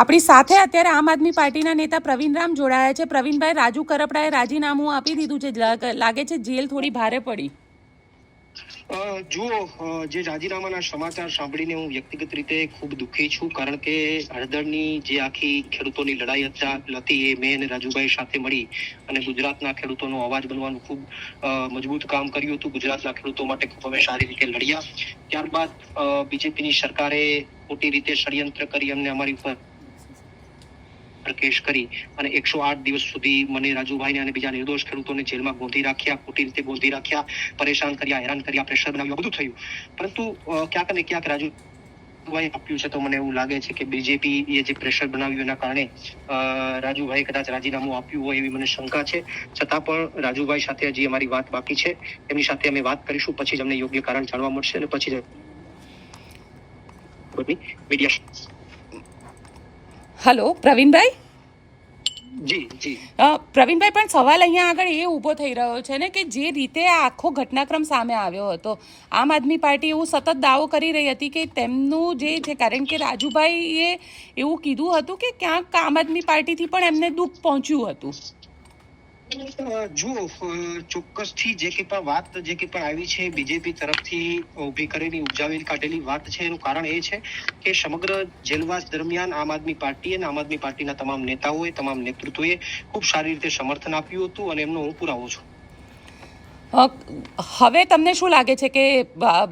આપણી સાથે અત્યારે આમ આદમી પાર્ટીના નેતા પ્રવીણરામ જોડાયા છે. પ્રવીણભાઈ, રાજુ કરપડાએ રાજીનામું આપી દીધું છે. લાગે છે જેલ થોડી ભારે પડી. જુઓ જે રાજીનામાના સમાચાર સાંભળીને હું વ્યક્તિગત રીતે ખૂબ દુઃખી છું, કારણ કે હળદરની જે આખી ખેડૂતોની લડાઈ હતા એ મેં અને રાજુભાઈ સાથે મળી અને ગુજરાતના ખેડૂતોનો અવાજ બનવાનું ખૂબ મજબૂત કામ કર્યું હતું. ગુજરાતના ખેડૂતો માટે ખૂબ અમે સારી રીતે લડ્યા. ત્યારબાદ બીજેપીની સરકારે ખોટી રીતે ષડયંત્ર કરી અમને અમારી ઉપર કેસ કરી અને એકસો આઠ દિવસ સુધી મને રાજુભાઈને અને બીજા નિર્દોષ ખેડૂતોને જેલમાં ગોંધી રાખ્યા, ખોટી રીતે ગોંધી રાખ્યા, પરેશાન કર્યા, હેરાન કર્યા પ્રેશર બનાવ્યું બધું થયું. પરંતુ ક્યાંક ને ક્યાંક રાજુ રાજુભાઈ આપ્યું છે તો મને એવું લાગે છે કે બીજેપી એ જે પ્રેશર બનાવ્યું એના કારણે રાજુભાઈ કદાચ રાજીનામું આપ્યું હોય એવી મને શંકા છે. છતાં પણ રાજુભાઈ સાથે હજી અમારી વાત બાકી છે. એમની સાથે અમે વાત કરીશું, પછી જ અમને યોગ્ય કારણ જાણવા મળશે અને પછી જ મીડિયા હલો પ્રવીણભાઈ? પ્રવીણભાઈ પણ સવાલ અહીંયા આગળ એ ઊભો થઈ રહ્યો છે ને કે જે રીતે આ આખો ઘટનાક્રમ સામે આવ્યો હતો આમ આદમી પાર્ટી એવું સતત દાવો કરી રહી હતી કે તેમનું જે છે કારણ કે રાજુભાઈએ એવું કીધું હતું કે ક્યાંક આમ આદમી પાર્ટીથી પણ એમને દુઃખ પહોંચ્યું હતું. જુઓ ચોક્કસથી જે કે પણ વાત, જે કે પણ આવી છે, બીજેપી તરફથી ઊભી કરેલી ઉપજાવી કાઢેલી વાત છે, એનું કારણ એ છે કે સમગ્ર જેલવાસ દરમિયાન આમ આદમી પાર્ટી અને આમ આદમી પાર્ટીના તમામ નેતાઓએ, તમામ નેતૃત્વએ ખૂબ સારી રીતે સમર્થન આપ્યું હતું અને એમનો હું પુરાવો છું. હવે તમને શું લાગે છે કે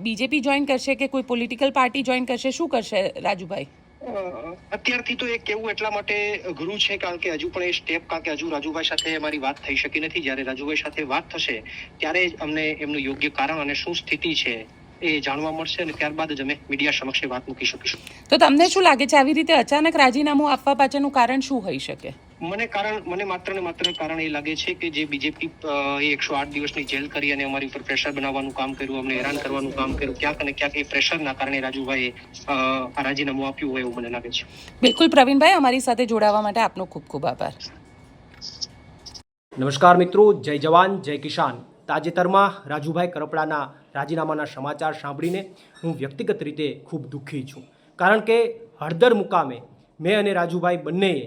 બીજેપી જોઈન કરશે કે કોઈ પોલિટિકલ પાર્ટી જોઈન કરશે? શું કરશે રાજુભાઈ? અત્યારથી તો એ કેવું એટલા માટે અઘરું છે, કારણ કે હજુ પણ એ સ્ટેપ કારણ કે હજુ રાજુભાઈ સાથે અમારી વાત થઈ શકી નથી. જ્યારે રાજુભાઈ સાથે વાત થશે, ત્યારે જ અમને એમનું યોગ્ય કારણ અને શું સ્થિતિ છે એ જાણવા મળશે અને ત્યારબાદ જ અમે મીડિયા સમક્ષ વાત મૂકી શકીશું. તો તમને શું લાગે છે, આવી રીતે અચાનક રાજીનામું આપવા પાછળનું કારણ શું હોઈ શકે? મને કારણ મને માત્ર ને માત્ર કારણ એ લાગે છે કે જે બીજેપી એ એકસો આઠ દિવસની જેલ કરી અને અમારી ઉપર પ્રેશર બનાવવાનું કામ કર્યું અમને હેરાન કરવાનું કામ કર્યું ક્યાંક અને ક્યાંક એ પ્રેશરના કારણે રાજુભાઈએ આ રાજીનામું આપ્યું હોય એવું મને લાગે છે. બિલકુલ પ્રવીણભાઈ અમારી સાથે જોડાવા માટે આપનો ખૂબ ખૂબ આભાર. નમસ્કાર મિત્રો જય જવાન જય કિસાન. તાજેતરમાં રાજુભાઈ કરપડાના રાજીનામાના સમાચાર સાંભળીને હું વ્યક્તિગત રીતે ખૂબ દુઃખી છું. કારણ કે હળદર મુકામે મેં અને રાજુભાઈ બંનેએ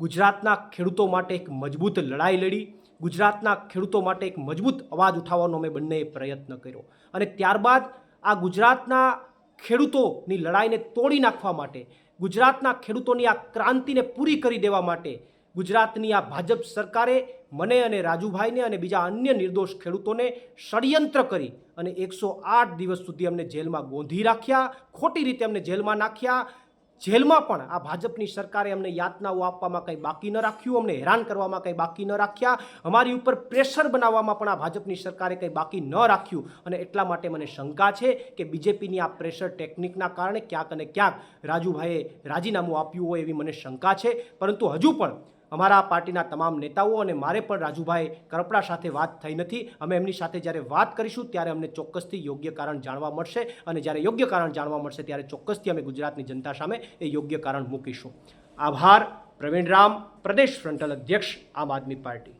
ગુજરાતના ખેડૂતો માટે એક મજબૂત લડાઈ લડી, ગુજરાતના ખેડૂતો માટે એક મજબૂત અવાજ ઉઠાવવાનો અમે બંનેએ પ્રયત્ન કર્યો. અને ત્યારબાદ આ ગુજરાતના ખેડૂતોની લડાઈને તોડી નાખવા માટે, ગુજરાતના ખેડૂતોની આ ક્રાંતિને પૂરી કરી દેવા માટે ગુજરાતની આ ભાજપ સરકારે મને અને રાજુભાઈને અને બીજા અન્ય નિર્દોષ ખેડૂતોને ષડયંત્ર કરી અને એકસો આઠ દિવસ સુધી અમને જેલમાં ગોંધી રાખ્યા, ખોટી રીતે અમને જેલમાં નાખ્યા જેલમાં પણ આ ભાજપની સરકારે અમને યાતનાઓ આપવામાં કંઈ બાકી ન રાખ્યું, અમને હેરાન કરવામાં કંઈ બાકી ન રાખ્યા. અમારી ઉપર પ્રેશર બનાવવામાં પણ આ ભાજપની સરકારે કંઈ બાકી ન રાખ્યું. અને એટલા માટે મને શંકા છે કે બીજેપીની આ પ્રેશર ટેકનિકના કારણે ક્યાંક અને ક્યાંક રાજુભાઈએ રાજીનામું આપ્યું હોય એવી મને શંકા છે. પરંતુ હજુ પણ અમારા પાર્ટીના તમામ નેતાઓ અને મારે પણ રાજુભાઈ કરપડા સાથે વાત થઈ નથી. અમે એમની સાથે જ્યારે વાત કરીશું ત્યારે અમને ચોક્કસથી યોગ્ય કારણ જાણવા મળશે અને જ્યારે યોગ્ય કારણ જાણવા મળશે ત્યારે ચોક્કસથી અમે ગુજરાતની જનતા સામે એ યોગ્ય કારણ મૂકીશું. આભાર. પ્રવીણ રામ, પ્રદેશ ફ્રન્ટલ અધ્યક્ષ, આમ આદમી પાર્ટી.